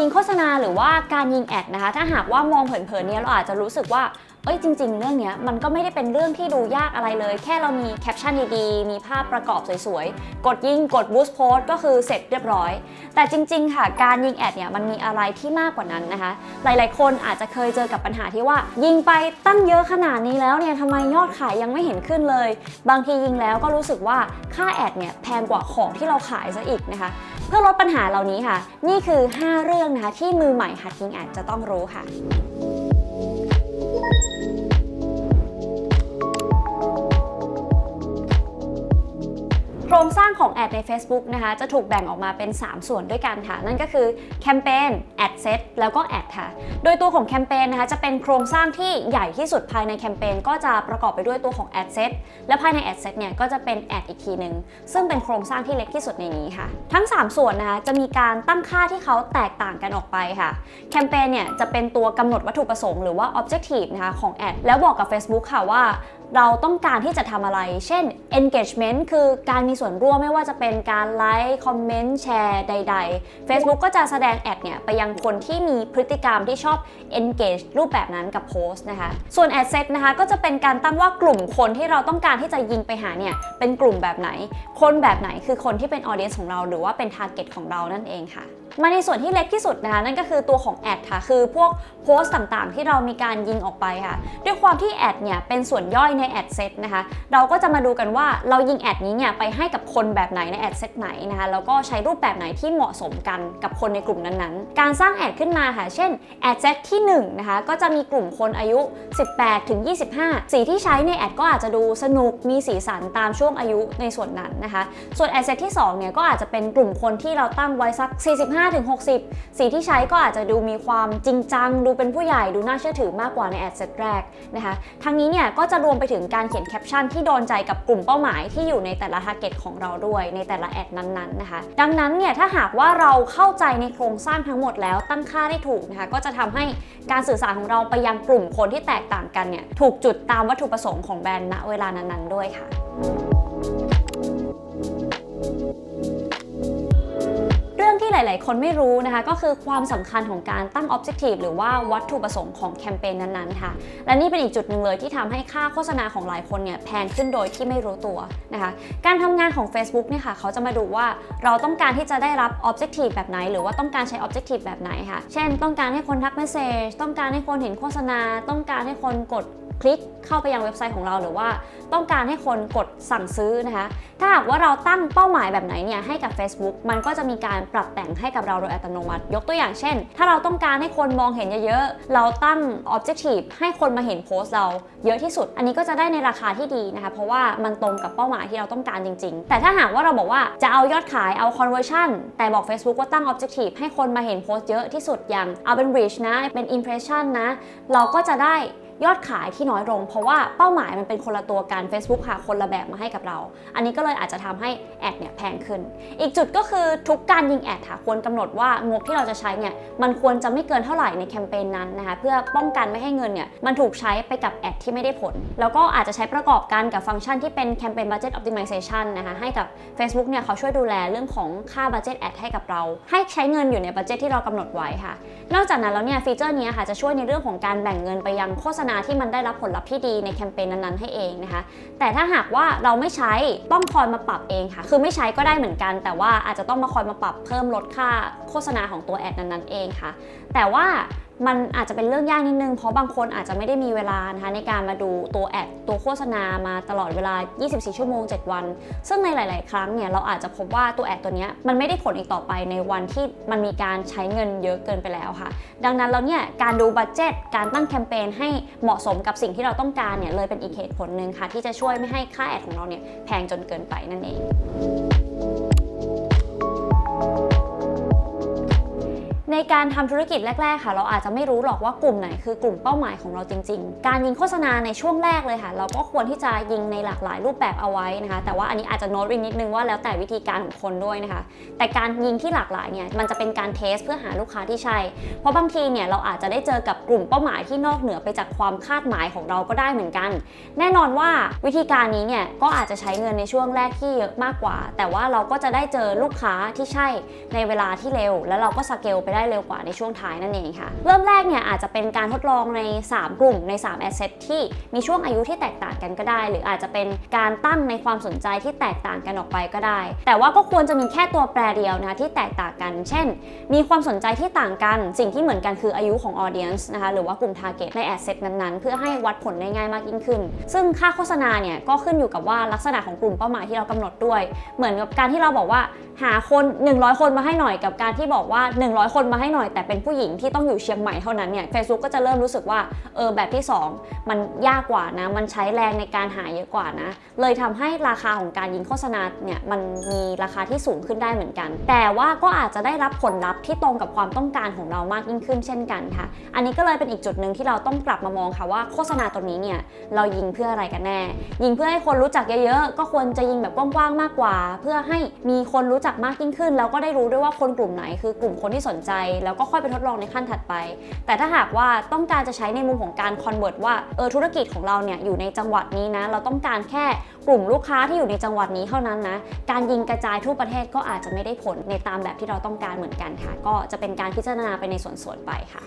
ยิงโฆษณาหรือว่าการยิงแอดนะคะ ถ้าหากว่ามองเผินๆเนี่ยเราอาจจะรู้สึกว่า เอ้ยจริง ๆ เรื่องนี้มันก็ไม่ได้เป็นเรื่องที่ดูยากอะไรเลย แค่เรามีแคปชั่นดีๆ มีภาพประกอบสวยๆ กดยิงกดบูสต์โพสก็คือเสร็จเรียบร้อย แต่จริง ๆ ค่ะ การยิงแอดเนี่ยมันมีอะไรที่มากกว่านั้นนะคะ หลายๆ คนอาจจะเคยเจอกับปัญหาที่ว่า ยิงไปตั้งเยอะขนาดนี้แล้วเนี่ยทำไมยอดขายยังไม่เห็นขึ้นเลย บางทียิงแล้วก็รู้สึกว่าค่าแอดเนี่ยแพงกว่าของที่เราขายซะอีกนะคะเพื่อลดปัญหาเหล่านี้ค่ะ นี่คือ 5 เรื่องนะคะที่มือใหม่หัดยิงแอดจะต้องรู้ค่ะ ครงสร้างของแอดใน Facebook นะคะจะถูกแบ่งออกมาเป็น 3 ส่วนด้วยกันค่ะ นั่นก็คือแคมเปญแอดเซตแล้วก็แอดค่ะ โดยตัวของแคมเปญนะคะจะเป็นโครงสร้างที่ใหญ่ที่สุดภายในแคมเปญก็จะประกอบไปด้วยตัวของแอดเซตและภายในแอดเซตเนี่ยก็จะเป็นแอดอีกทีหนึ่งซึ่งเป็นโครงสร้างที่เล็กที่สุดในนี้ค่ะ ทั้ง 3 ส่วนนะคะจะมีการตั้งค่าที่เขาแตกต่างกันออกไปค่ะแคมเปญเนี่ยจะเป็นตัวกำหนดวัตถุประสงค์หรือว่า objective นะคะของแอดแล้วบอกกับ Facebook ค่ะว่า เราต้องการที่จะทำอะไร เช่น engagement คือการมีส่วนร่วมไม่ว่าจะเป็นการไลค์คอมเมนต์แชร์ใด ๆ Facebook ก็จะแสดงแอดเนี่ยไปยังคนที่มีพฤติกรรมที่ชอบ engage รูปแบบนั้นกับโพสต์นะคะ ส่วน ad set นะคะก็จะเป็นการตั้งว่ากลุ่มคนที่เราต้องการที่จะยิงไปหาเนี่ยเป็นกลุ่มแบบไหน คนแบบไหนคือคนที่เป็น audience ของเรา หรือว่าเป็น target ของเรานั่นเองค่ะ มาในส่วนที่เล็กที่สุดนะคะนั่นก็คือตัวของแอดค่ะ คือพวกโพสต์ต่างๆ ที่เรามีการยิงออกไปค่ะ ด้วยความที่แอดเนี่ยเป็นส่วนย่อยในแอดเซตนะคะ เราก็จะมาดูกันว่าเรายิงแอดนี้เนี่ยไปให้กับคนแบบไหนในแอดเซตไหนนะคะแล้วก็ใช้รูปแบบไหนที่เหมาะสมกันกับคนในกลุ่มนั้นๆ การสร้างแอดขึ้นมาค่ะ เช่นแอดเซตที่1นะคะก็จะมีกลุ่มคนอายุ 18ถึง25 สีที่ใช้ในแอดก็อาจจะดูสนุกมีสีสันตามช่วงอายุในส่วนนั้นนะคะ ส่วนแอดเซตที่2เนี่ยก็อาจจะเป็นกลุ่มคนที่เราตั้งไว้สัก 45ถึง60 สีที่ใช้ก็อาจจะดูมีความจริงจัง ดูเป็นผู้ใหญ่ดูน่าเชื่อถือมากกว่าในแอดเซตแรกนะคะทั้งนี้เนี่ยก็จะรวมไปถึงการเขียนแคปชั่นที่โดนใจกับกลุ่มเป้าหมายที่อยู่ในแต่ละทาร์เก็ตของเราด้วยในแต่ละแอดนั้นๆนะคะ ดังนั้นเนี่ยถ้าหากว่าเราเข้าใจในโครงสร้างทั้งหมดแล้วตั้งค่าได้ถูกนะคะก็จะทำให้การสื่อสารของเราไปยังกลุ่มคนที่แตกต่างกันเนี่ยถูกจุดตามวัตถุประสงค์ของแบรนด์ณเวลานั้นๆด้วยค่ะ หลาย ๆ คนไม่รู้นะคะ ก็คือความสำคัญของการตั้ง Objective หรือว่าวัตถุประสงค์ของแคมเปญนั้น ๆ ค่ะ และนี่เป็นอีกจุดหนึ่งเลยที่ทำให้ค่าโฆษณาของหลายคนเนี่ยแพงขึ้นโดยที่ไม่รู้ตัวนะคะ การทำงานของ Facebook เนี่ยค่ะเขาจะมาดูว่าเราต้องการที่จะได้รับ Objective แบบไหน หรือว่าต้องการใช้ Objective แบบไหนค่ะ เช่น ต้องการให้คนทักเมสเซจต้องการให้คนเห็นโฆษณา ต้องการให้คนกด คลิกเข้าไปยังเว็บไซต์ของเราหรือว่าต้องการให้คนกดสั่งซื้อนะคะ ถ้าหากว่าเราตั้งเป้าหมายแบบไหนเนี่ยให้กับ Facebook มันก็จะมีการปรับแต่งให้กับเราโดยอัตโนมัติ ยกตัวอย่างเช่น ถ้าเราต้องการให้คนมองเห็นเยอะๆ เราตั้ง Objective ให้คนมาเห็นโพสต์เราเยอะที่สุด อันนี้ก็จะได้ในราคาที่ดีนะคะ เพราะว่ามันตรงกับเป้าหมายที่เราต้องการจริง ๆ แต่ถ้าหากว่าเราบอกว่าจะเอายอดขายเอา conversion แต่บอก Facebook ว่าตั้ง Objective ให้คนมาเห็นโพสต์เยอะที่สุดอย่างเอาเป็น reach นะเป็น impression นะ เราก็จะได้ ยอดขายที่น้อยลง เพราะว่าเป้าหมายมันเป็นคนละตัวกัน Facebook หาคนละแบบมาให้กับเรา อันนี้ก็เลยอาจจะทำให้แอดเนี่ยแพงขึ้น อีกจุดก็คือทุกการยิงแอดค่ะควรกำหนดว่างบที่เราจะใช้เนี่ยมันควรจะไม่เกินเท่าไหร่ในแคมเปญนั้นนะคะเพื่อป้องกันไม่ให้เงินเนี่ยมันถูกใช้ไปกับแอดที่ไม่ได้ผล แล้วก็อาจจะใช้ประกอบกันกับฟังก์ชันที่เป็นแคมเปญ budget optimization นะคะให้กับ Facebook เนี่ยเขาช่วยดูแลเรื่องของค่า budget ad ให้กับเรา ให้ใช้เงินอยู่ในบัจเจตที่เรากำหนดไว้ค่ะ นอกจากนั้นแล้วเนี่ยฟีเจอร์นี้ค่ะจะช่วยในเรื่องของการแบ่งเงินไปยังโฆษณาที่มันได้รับผลลัพธ์ที่ดีในแคมเปญนั้นๆให้เองนะคะ แต่ถ้าหากว่าเราไม่ใช้ต้องคอยมาปรับเองค่ะ คือไม่ใช้ก็ได้เหมือนกัน แต่ว่าอาจจะต้องมาคอยมาปรับเพิ่มลดค่าโฆษณาของตัวแอดนั้นๆเองค่ะ แต่ว่า มันอาจจะเป็นเรื่องยากนิดนึง เพราะบางคนอาจจะไม่ได้มีเวลานะคะในการมาดูตัวแอดตัวโฆษณามาตลอดเวลา 24 ชั่วโมง 7 วัน ซึ่งในหลาย ๆ ครั้งเนี่ยเราอาจจะพบว่าตัวแอดตัวนี้มันไม่ได้ผลอีกต่อไปในวันที่มันมีการใช้เงินเยอะเกินไปแล้วค่ะ ดังนั้นแล้วเนี่ยการดูบัตเจตการตั้งแคมเปญให้เหมาะสมกับสิ่งที่เราต้องการเนี่ยเลยเป็นอีกเหตุผลหนึ่งค่ะที่จะช่วยไม่ให้ค่าแอดของเราเนี่ยแพงจนเกินไปนั่นเอง ในการทำธุรกิจแรก ๆ ค่ะ เราอาจจะไม่รู้หรอกว่ากลุ่มไหนคือกลุ่มเป้าหมายของเราจริง ๆ การยิงโฆษณาในช่วงแรกเลยค่ะ เราก็ควรที่จะยิงในหลากหลายรูปแบบเอาไว้นะคะ แต่ว่าอันนี้อาจจะโน้ตไว้นิดนึงว่าแล้วแต่วิธีการของคนด้วยนะคะ แต่การยิงที่หลากหลายเนี่ยมันจะเป็นการเทสเพื่อหาลูกค้าที่ใช่ เพราะบางทีเนี่ยเราอาจจะได้เจอกับกลุ่มเป้าหมายที่นอกเหนือไปจากความคาดหมายของเราก็ได้เหมือนกัน แน่นอนว่าวิธีการนี้เนี่ยก็อาจจะใช้เงินในช่วงแรกที่เยอะมากกว่า แต่ว่าเราก็จะได้เจอลูกค้าที่ใช่ในเวลาที่เร็ว แล้วเราก็สเกลไปได้ได้เร็วกว่าในช่วงท้ายนั่นเองค่ะ เริ่มแรกเนี่ยอาจจะเป็นการทดลองใน 3 กลุ่มใน3 asset ที่มีช่วงอายุที่แตกต่างกันก็ได้ หรืออาจจะเป็นการตั้งในความสนใจที่แตกต่างกันออกไปก็ได้ แต่ว่าก็ควรจะมีแค่ตัวแปรเดียวนะคะที่แตกต่างกัน เช่น มีความสนใจที่ต่างกัน สิ่งที่เหมือนกันคืออายุของ audience นะคะหรือว่ากลุ่ม target ใน asset นั้นๆ เพื่อให้วัดผลได้ง่ายมากยิ่งขึ้น ซึ่งค่าโฆษณาเนี่ยก็ขึ้นอยู่กับว่าลักษณะของกลุ่มเป้าหมายที่เรากำหนดด้วย เหมือนกับการที่เราบอกว่าหาคน 100 คนมาให้หน่อยกับการที่บอกว่า 100 คนมาให้หน่อยแต่เป็นผู้หญิงที่ต้องอยู่เชียงใหม่เท่านั้นเนี่ย Facebook ก็จะเริ่มรู้สึกว่าเออแบบที่ 2 มันยากกว่านะ มันใช้แรงในการหาเยอะกว่านะ เลยทำให้ราคาของการยิงโฆษณาเนี่ยมันมีราคาที่สูงขึ้นได้เหมือนกัน แต่ว่าก็อาจจะได้รับผลลัพธ์ที่ตรงกับความต้องการของเรามากยิ่งขึ้นเช่นกันค่ะ อันนี้ก็เลยเป็นอีกจุดหนึ่งที่เราต้องกลับมามองค่ะว่าโฆษณาตัวนี้เนี่ยเรายิงเพื่ออะไรกันแน่ ยิงเพื่อให้คนรู้จักเยอะๆ ก็ควรจะยิงแบบกว้างๆมากกว่า เพื่อให้มีคนรู้จักมากยิ่งขึ้น แล้วก็ได้รู้ด้วยว่าคนกลุ่มไหนคือกลุ่มคนที่สนใจแล้วก็ค่อยไปทดลองในขั้นถัดไป แต่ถ้าหากว่าต้องการจะใช้ในมุมของการคอนเวิร์ตว่าเออธุรกิจของเราเนี่ยอยู่ในจังหวัดนี้นะ เราต้องการแค่กลุ่มลูกค้าที่อยู่ในจังหวัดนี้เท่านั้นนะการยิงกระจายทั่วประเทศก็อาจจะไม่ได้ผลในตามแบบที่เราต้องการเหมือนกันค่ะ ก็จะเป็นการพิจารณาไปในส่วนๆไปค่ะ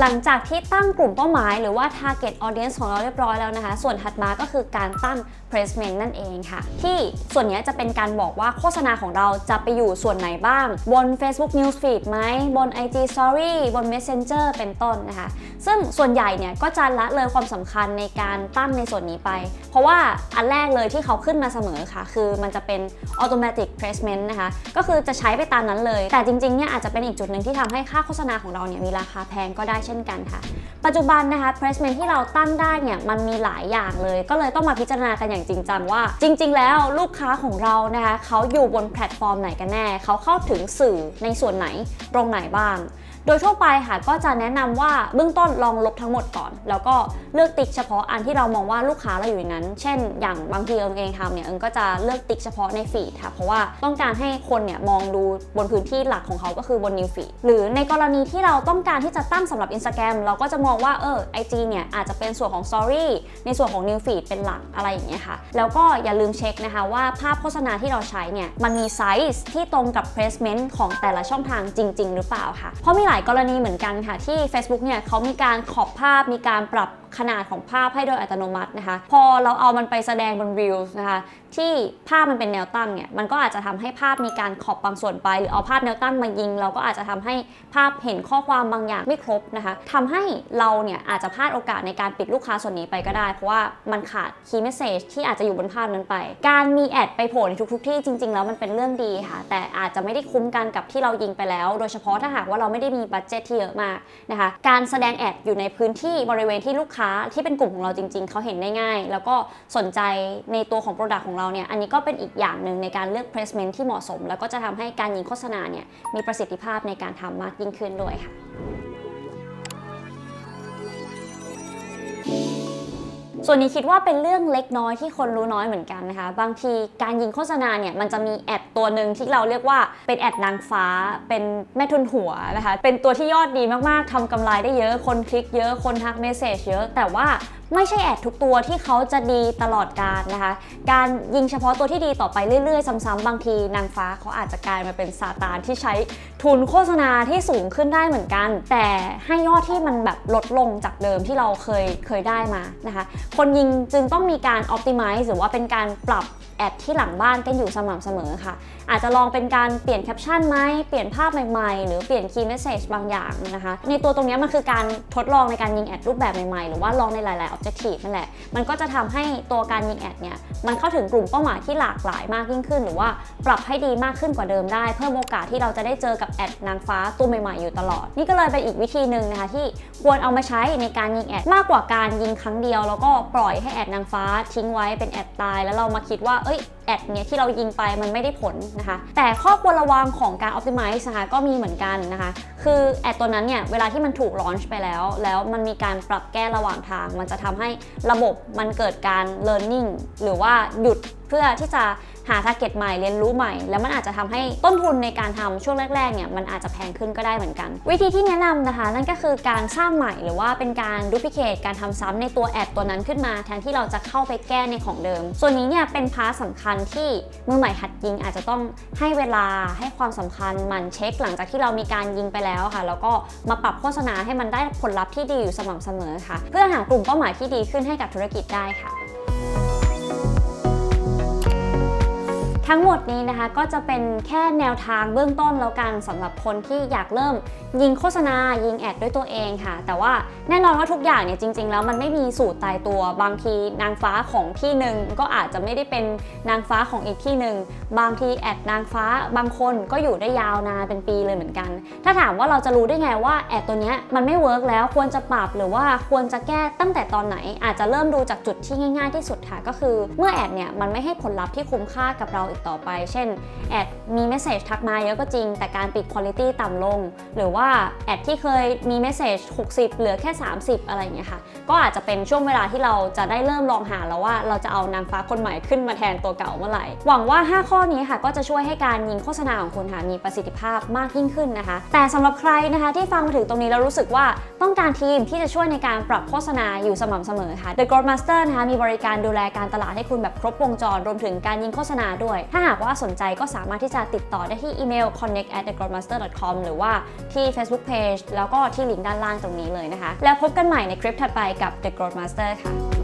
หลังจากที่ตั้งกลุ่มเป้าหมายหรือว่า target audience ของเราเรียบร้อยแล้วนะคะ ส่วนถัดมาก็คือการตั้ง placement นั่นเองค่ะ ที่ส่วนนี้จะเป็นการบอกว่าโฆษณาของเราจะไปอยู่ส่วนไหนบ้าง บน Facebook Newsfeed ไหมบน IG Story บน Messenger เป็นต้นนะคะ ซึ่งส่วนใหญ่เนี่ยก็จะละเลยความสำคัญในการตั้งในส่วนนี้ไป เพราะว่าอันแรกเลยที่เขาขึ้นมาเสมอค่ะ คือมันจะเป็น automatic placement นะคะ ก็คือจะใช้ไปตามนั้นเลย แต่จริงๆเนี่ยอาจจะเป็นอีกจุดหนึ่งที่ทำให้ค่าโฆษณาของเราเนี่ยมีราคาแพงก็ได้เช่นกันค่ะ ปัจจุบันนะคะ placement ที่เราตั้งได้เนี่ยมันมีหลายอย่างเลย ก็เลยต้องมาพิจารณากันอย่างจริงจังว่า จริง ๆ แล้วลูกค้าของเรานะคะเขาอยู่บนแพลตฟอร์มไหนกันแน่เขาเข้าถึงสื่อในส่วนไหนตรงไหนบ้าง โดยทั่วไปค่ะก็จะแนะนำว่าเบื้องต้นลองลบทั้งหมดก่อน แล้วก็เลือกติ๊กเฉพาะอันที่เรามองว่าลูกค้าเราอยู่ในนั้น เช่น อย่างบางทีเอิงเองทำเนี่ยเอิงก็จะเลือกติ๊กเฉพาะในฟีดค่ะเพราะว่าต้องการให้คนเนี่ยมองดูบนพื้นที่หลักของเขาก็คือบนนิวฟีดหรือในกรณีที่เราต้องการที่จะตั้งสำหรับ Instagram เราก็จะมองว่าเออไอจีเนี่ยอาจจะเป็นส่วนของ Story ในส่วนของ New Feed เป็นหลักอะไรอย่างเงี้ยค่ะ แล้วก็อย่าลืมเช็คนะคะว่าภาพโฆษณาที่เราใช้เนี่ยมันมีไซส์ที่ตรงกับ placement ของแต่ละช่องทางจริง ๆ หรือเปล่าค่ะเพราะมีหลายกรณีเหมือนกันค่ะที่ Facebook เนี่ยเขามีการขอบภาพมีการปรับขนาดของภาพให้โดยอัตโนมัตินะคะ พอเราเอามันไปแสดงบน Reels นะคะ ที่ภาพมันเป็นแนวตั้งเนี่ย มันก็อาจจะทำให้ภาพมีการขอบบางส่วนไป หรือเอาภาพแนวตั้งมายิง เราก็อาจจะทำให้ภาพเห็นข้อความบางอย่างไม่ครบนะคะทำให้เราเนี่ยอาจจะพลาดโอกาสในการปิดลูกค้าส่วนนี้ไปก็ได้ เพราะว่ามันขาด key message ที่อาจจะอยู่บนภาพนั้นไป การมีแอดไปโผล่ในทุกๆที่จริง ๆ แล้วมันเป็นเรื่องดีค่ะ แต่อาจจะไม่ได้คุ้มกันกับที่เรายิงไปแล้ว โดยเฉพาะถ้าหากว่าเราไม่ได้มีบัตเจตที่เยอะมากนะคะ การแสดงแอดอยู่ในพื้นที่บริเวณที่ลูกค้าที่เป็นกลุ่มของเราจริง ๆ เขาเห็นได้ง่าย แล้วก็สนใจในตัวของ Product ของเราเนี่ย อันนี้ก็เป็นอีกอย่างหนึ่งในการเลือก placement ที่เหมาะสม แล้วก็จะทำให้การยิงโฆษณาเนี่ยมีประสิทธิภาพในการทำมากยิ่งขึ้นด้วยค่ะ ส่วนนี้คิดว่าเป็นเรื่องเล็กน้อยที่คนรู้น้อยเหมือนกันนะคะ บางทีการยิงโฆษณาเนี่ยมันจะมีแอดตัวหนึ่งที่เราเรียกว่าเป็นแอดนางฟ้า เป็นแม่ทุนหัวนะคะ เป็นตัวที่ยอดดีมากๆทำกำไรได้เยอะ คนคลิกเยอะ คนทักเมสเซจเยอะ แต่ว่า ไม่ใช่แอดทุกตัวที่เขาจะดีตลอดการนะคะ การยิงเฉพาะตัวที่ดีต่อไปเรื่อยๆ ซ้ำๆบางทีนางฟ้าเขาอาจจะกลายมาเป็นซาตานที่ใช้ทุนโฆษณาที่สูงขึ้นได้เหมือนกัน แต่ให้ยอดที่มันแบบลดลงจากเดิมที่เราเคยเคยได้มานะคะ คนยิงจึงต้องมีการ optimize หรือว่าเป็นการปรับ แอดที่หลังบ้านกันอยู่สม่ำเสมอค่ะ อาจจะลองเป็นการเปลี่ยนแคปชั่นไหมเปลี่ยนภาพใหม่ๆ หรือเปลี่ยน key message บางอย่างนะคะ ในตัวตรงนี้มันคือการทดลองในการยิงแอดรูปแบบใหม่ๆ หรือว่าลองในหลายๆ objective นั่นแหละ มันก็จะทำให้ตัวการยิงแอดเนี่ยมันเข้าถึงกลุ่มเป้าหมายที่หลากหลายมากยิ่งขึ้น หรือว่าปรับให้ดีมากขึ้นกว่าเดิมได้ เพิ่มโอกาสที่เราจะได้เจอกับแอดนางฟ้าตัวใหม่ๆอยู่ตลอด นี่ก็เลยเป็นอีกวิธีหนึ่งนะคะที่ควรเอามาใช้ในการยิงแอดมากกว่าการยิงครั้งเดียว แล้วก็ปล่อยให้แอดนางฟ้าทิ้งไว้เป็นแอดตาย แล้วเรามาคิดว่าเอ้ย แอดเนี่ยที่เรายิงไปมันไม่ได้ผลนะคะ แต่ข้อควรระวังของการ optimize นะคะก็มีเหมือนกันนะคะ คือแอดตัวนั้นเนี่ยเวลาที่มันถูก launch ไปแล้ว แล้วมันมีการปรับแก้ระหว่างทาง มันจะทำให้ระบบมันเกิดการ learning หรือว่าหยุดเพื่อที่จะหา target ใหม่เรียนรู้ใหม่ แล้วมันอาจจะทำให้ต้นทุนในการทำช่วงแรกๆเนี่ยมันอาจจะแพงขึ้นก็ได้เหมือนกัน วิธีที่แนะนำนะคะ นั่นก็คือการสร้างใหม่หรือว่าเป็นการ duplicate การทำซ้ำในตัวแอดตัวนั้นขึ้นมา แทนที่เราจะเข้าไปแก้ในของเดิม ส่วนนี้เนี่ยเป็นพาร์ทสำคัญที่มือใหม่หัดยิงอาจจะต้องให้เวลาให้ความสำคัญมันเช็คหลังจากที่เรามีการยิงไปแล้วค่ะ แล้วก็มาปรับโฆษณาให้มันได้ผลลัพธ์ที่ดีอยู่สม่ำเสมอค่ะ เพื่อหากลุ่มเป้าหมายที่ดีขึ้นให้กับธุรกิจได้ค่ะ ทั้งหมดนี้นะคะก็จะเป็นแค่แนวทางเบื้องต้นแล้วกันสำหรับคนที่อยากเริ่มยิงโฆษณายิงแอดด้วยตัวเองค่ะ แต่ว่าแน่นอนว่าทุกอย่างเนี่ยจริง ๆ แล้วมันไม่มีสูตรตายตัวบางทีนางฟ้าของที่หนึ่งก็อาจจะไม่ได้เป็นนางฟ้าของอีกที่หนึ่งบางทีแอดนางฟ้าบางคนก็อยู่ได้ยาวนานเป็นปีเลยเหมือนกัน ถ้าถามว่าเราจะรู้ได้ไงว่าแอดตัวเนี้ยมันไม่เวิร์กแล้วควรจะปรับหรือว่าควรจะแก้ตั้งแต่ตอนไหน อาจจะเริ่มดูจากจุดที่ง่าย ๆที่สุดค่ะก็คือ เมื่อแอดเนี่ยมันไม่ให้ผลลัพธ์ที่คุ้มค่ากับเราอีกต่อไป เช่น แอดมีเมสเซจทักมาเยอะก็จริง แต่การปิดคุณภาพต่ำลง หรือว่าแอดที่เคยมีเมสเซจ60 เหลือแค่ 30 อะไรอย่างเงี้ยค่ะ ก็อาจจะเป็นช่วงเวลาที่เราจะได้เริ่มลองหาแล้วว่าเราจะเอานางฟ้าคนใหม่ขึ้นมาแทนตัวเก่าเมื่อไหร่ หวังว่า 5 ข้อนี้ค่ะ ก็จะช่วยให้การยิงโฆษณาของคุณค่ะมีประสิทธิภาพมากยิ่งขึ้นนะคะ แต่สำหรับใครนะคะที่ฟังมาถึงตรงนี้แล้วรู้สึกว่าต้องการทีมที่จะช่วยในการปรับโฆษณาอยู่สม่ำเสมอค่ะ The Growth Master นะคะมีบริการดูแลการตลาดให้คุณแบบครบวงจรรวมถึงการยิงโฆษณาด้วยถ้าหากว่าสนใจก็สามารถที่จะติดต่อได้ที่อีเมล connect at the grandmaster com หรือว่าที่ Facebook Page แล้วก็ที่ลิงก์ด้านล่างตรงนี้เลยนะคะ แล้วพบกันใหม่ในคลิปถัดไปกับ The Growth Master ค่ะ